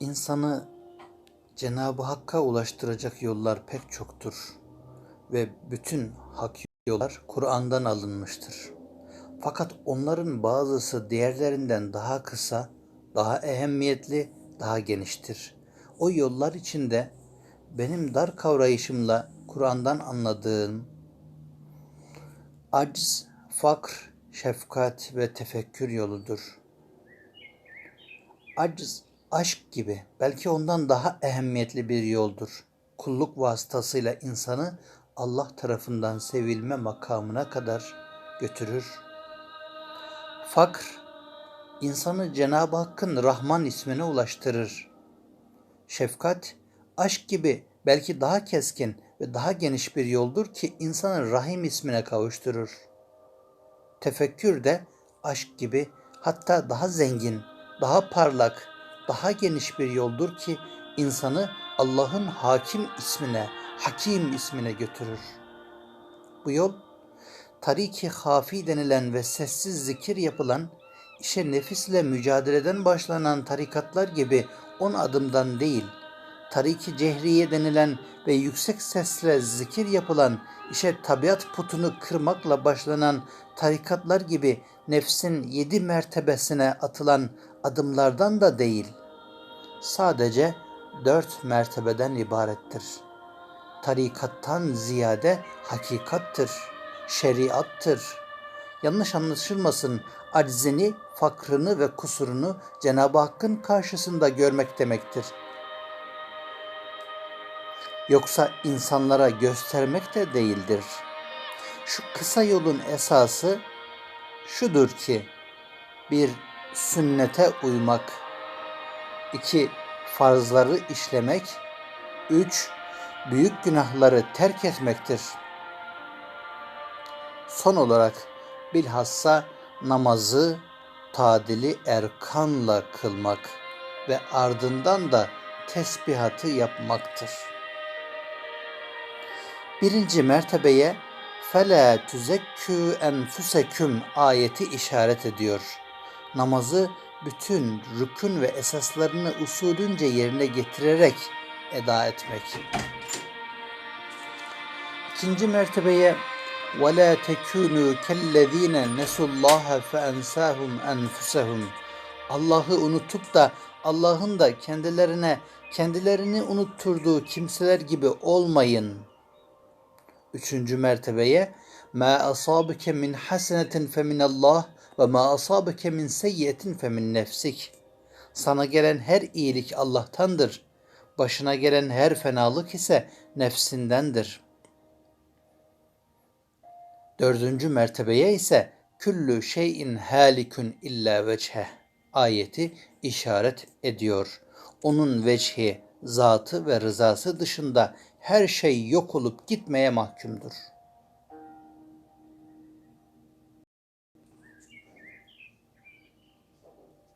İnsanı Cenab-ı Hakk'a ulaştıracak yollar pek çoktur ve bütün hak yollar Kur'an'dan alınmıştır. Fakat onların bazısı diğerlerinden daha kısa, daha ehemmiyetli, daha geniştir. O yollar içinde benim dar kavrayışımla Kur'an'dan anladığım aciz, fakr, şefkat ve tefekkür yoludur. Aciz, aşk gibi belki ondan daha ehemmiyetli bir yoldur. Kulluk vasıtasıyla insanı Allah tarafından sevilme makamına kadar götürür. Fakr, insanı Cenab-ı Hakk'ın Rahman ismine ulaştırır. Şefkat, aşk gibi belki daha keskin ve daha geniş bir yoldur ki insanı Rahim ismine kavuşturur. Tefekkür de aşk gibi hatta daha zengin, daha parlak, daha geniş bir yoldur ki insanı Allah'ın Hakim ismine, Hakim ismine götürür. Bu yol tariki hafi denilen ve sessiz zikir yapılan, işe nefisle mücadeleden başlanan tarikatlar gibi on adımdan değil, tariki cehriye denilen ve yüksek sesle zikir yapılan, işe tabiat putunu kırmakla başlanan tarikatlar gibi nefsin yedi mertebesine atılan adımlardan da değil, sadece dört mertebeden ibarettir. Tarikattan ziyade hakikattır, şeriattır. Yanlış anlaşılmasın, aczini, fakrını ve kusurunu Cenab-ı Hakk'ın karşısında görmek demektir. Yoksa insanlara göstermek de değildir. Şu kısa yolun esası şudur ki, bir sünnete uymak, 2. Farzları işlemek 3. Büyük günahları terk etmektir. Son olarak bilhassa namazı tadili erkanla kılmak ve ardından da tesbihatı yapmaktır. Birinci mertebeye fele tüzekkü enfuseküm ayeti işaret ediyor. Namazı bütün rükün ve esaslarını usulünce yerine getirerek eda etmek. İkinci mertebeye وَلَا تَكُونُوا كَالَّذ۪ينَ نَسُوا اللّٰهَ فَاَنْسَاهُمْ اَنْفُسَهُمْ Allah'ı unutup da Allah'ın da kendilerine kendilerini unutturduğu kimseler gibi olmayın. Üçüncü mertebeye مَا أَصَابَكَ مِنْ حَسَنَةٍ فَمِنَ اللّٰهِ ve ma asabeke min seyyetin fe min nefsik. Sana gelen her iyilik Allah'tandır. Başına gelen her fenalık ise nefsindendir. Dördüncü mertebeye ise küllü şeyin halikün illa veçhe ayeti işaret ediyor. Onun veçhi, zatı ve rızası dışında her şey yok olup gitmeye mahkumdur.''